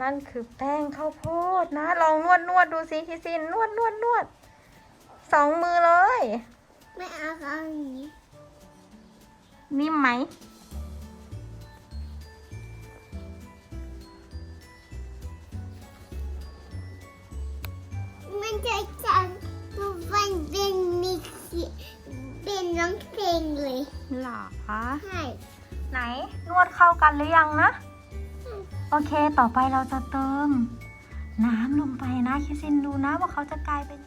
นั่นคือแป้งข้าวโพดนะ ลองนวดนวดดูสิคิซินนวดนวดนวดสองมือเลย ไม่เอาเอาอย่างนี้นิ่มไหมมันจะจังมันเป็นมีเสียงเป็นร้องเพลงเลยหรอใช่ไหนนวดเข้ากันหรือยังนะ โอเคต่อไปเราจะเติม น้ำลงไปนะคิซินดูนะว่าเขาจะกลายเป็น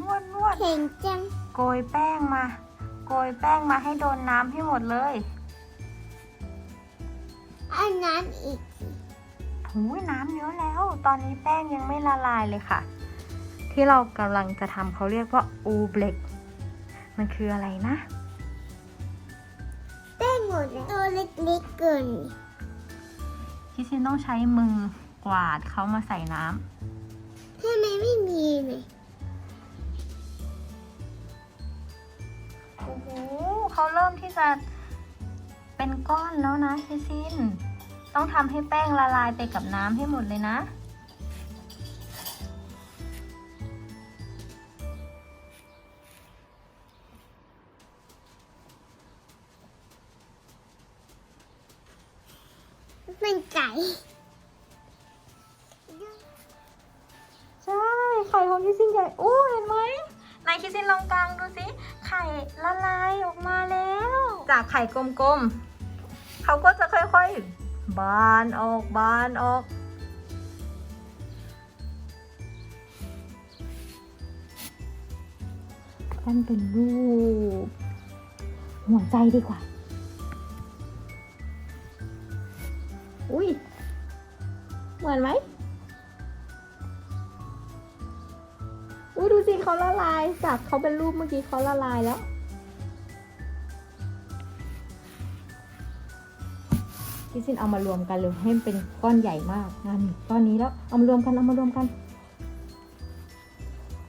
นวดนวดเพลงจังโกยแป้งมา โกยแป้งมาให้โดนน้ำให้หมดเลยอันนั้นอีกหูยน้ำเยอะแล้ว ตอนนี้แป้งยังไม่ละลายเลยค่ะ ที่เรากำลังจะทำเขาเรียกว่าอูเบลกมันคืออะไรนะแป้งหมดแล้วตัวเล็กๆเกินคิซินต้องใช้มือกวาดเขามาใส่น้ำทำไมไม่มีเลยโอ้โหเขาเริ่มที่จะเป็นก้อนแล้วนะคิซิน ต้องทำให้แป้งละลายไปกับน้ำให้หมดเลยนะ มันไก่ใช่ไข่ของคิซินใหญ่อู้เห็นไหมไหนคิซินลองกลางดูสิไข่ละลายออกมาแล้ว จากไข่กลมๆเขาก็จะค่อยๆ บานออกบานออกกันเป็นรูปหัวใจดีกว่า อุ้ยเหมือนไหมอุ้ยดูสิเขาละลายจากเขาเป็นรูปเมื่อกี้เขาละลายแล้วพี่ซินเอามารวมกันเลยให้มันเป็นก้อนใหญ่มากนั่นก้อนนี้แล้วเอามารวมกันเอามารวมกัน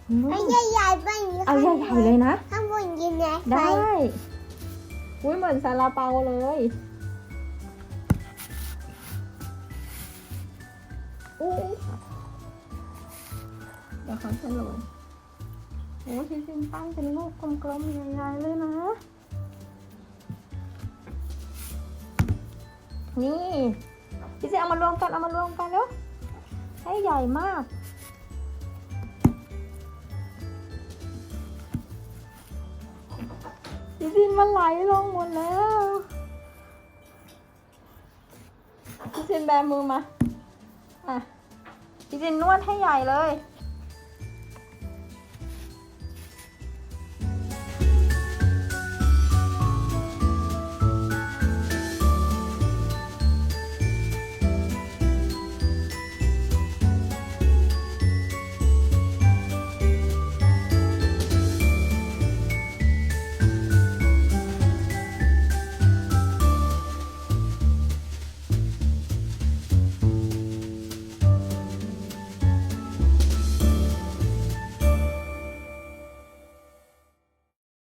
อืมไม่ใหญ่ๆไปย่งนี้เอาใหญ่ๆเลยนะ ข้างบนยินนะได้ อุ้ยเหมือนซาลาเปาเลย อู้เดี๋ยวเขาจะหล่นโอ้ชิซินปั้นเป็นลูกกลมๆใหญ่ๆเลยนะ นี่พี่ซินเอามารวมกันเอามารวมกันแล้วให้ใหญ่มากพี่ซินมันไหลลงหมดแล้วพี่ซินแบมือมา อะพี่ซินนวดให้ใหญ่เลย